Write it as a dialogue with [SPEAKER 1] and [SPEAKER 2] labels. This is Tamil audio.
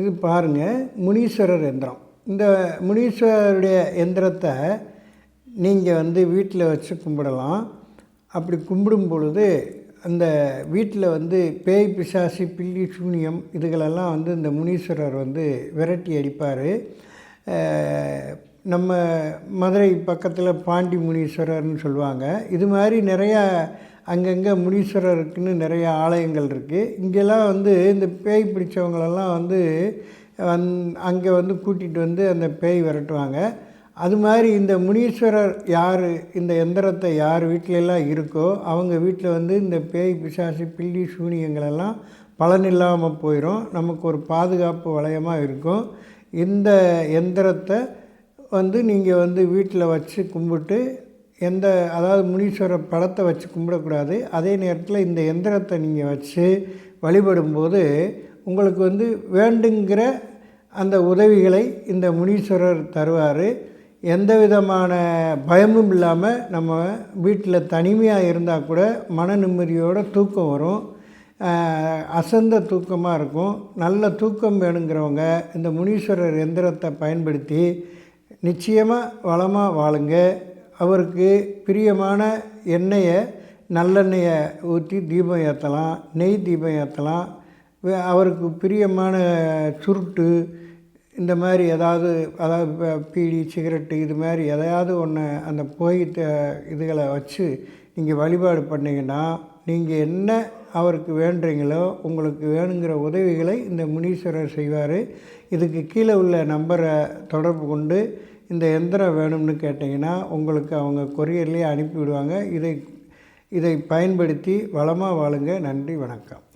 [SPEAKER 1] இது பாருங்கள் முனீஸ்வரர் எந்திரம். இந்த முனீஸ்வரருடைய எந்திரத்தை நீங்கள் வந்து வீட்டில் வச்சு கும்பிடலாம். அப்படி கும்பிடும் பொழுது அந்த வீட்டில் வந்து பேய் பிசாசி பில்லி சூனியம் இதுகளெல்லாம் வந்து இந்த முனீஸ்வரர் வந்து விரட்டி அடிப்பார். நம்ம மதுரை பக்கத்தில் பாண்டி முனீஸ்வரர்னு சொல்லுவாங்க. இது மாதிரி நிறையா அங்கங்கே முனீஸ்வரருக்குன்னு நிறையா ஆலயங்கள் இருக்குது இங்கெல்லாம் வந்து இந்த பேய் பிடிச்சவங்களெல்லாம் வந்து வந் அங்கே வந்து கூட்டிகிட்டு வந்து அந்த பேய் விரட்டுவாங்க. அது மாதிரி இந்த முனீஸ்வரர் யார் இந்த எந்திரத்தை யார் வீட்டிலெல்லாம் இருக்கோ அவங்க வீட்டில் வந்து இந்த பேய் பிசாசு பில்லி சூனியங்களெல்லாம் பலன் இல்லாமல் போயிடும் நமக்கு ஒரு பாதுகாப்பு வளையமாக இருக்கும். இந்த எந்திரத்தை வந்து நீங்கள் வந்து வீட்டில் வச்சு கும்பிட்டு எந்த அதாவது முனீஸ்வரர் படத்தை வச்சு கும்பிடக்கூடாது. அதே நேரத்தில் இந்த எந்திரத்தை நீங்கள் வச்சு வழிபடும்போது உங்களுக்கு வந்து வேண்டுங்கிற அந்த உதவிகளை இந்த முனீஸ்வரர் தருவார். எந்த விதமான பயமும் இல்லாமல் நம்ம வீட்டில் தனிமையாக இருந்தால் கூட மன நிம்மதியோட தூக்கம் வரும். அசந்த தூக்கமாக இருக்கும். நல்ல தூக்கம் வேணுங்கிறவங்க இந்த முனீஸ்வரர் எந்திரத்தை பயன்படுத்தி நிச்சயமாக வளமாக வாழுங்க. அவருக்கு பிரியமான எண்ணெயை நல்லெண்ணெயை ஊற்றி தீபம் ஏற்றலாம் நெய் தீபம் ஏற்றலாம் அவருக்கு பிரியமான சுருட்டு இந்த மாதிரி ஏதாவது அதாவது பீடி சிகரெட்டு இது மாதிரி எதையாவது ஒன்று அந்த புகை இதுகளை வச்சு நீங்கள் வழிபாடு பண்ணிங்கன்னா நீங்கள் என்ன அவருக்கு வேண்டுறீங்களோ உங்களுக்கு வேணுங்கிற உதவிகளை இந்த முனீஸ்வரர் செய்வார். இதுக்கு கீழே உள்ள நம்பரை தொடர்பு கொண்டு இந்த எந்திரம் வேணும்னு கேட்டிங்கன்னா உங்களுக்கு அவங்க கொரியர்லேயே அனுப்பிவிடுவாங்க. இதை இதை பயன்படுத்தி வளமாக வாழுங்க. நன்றி வணக்கம்.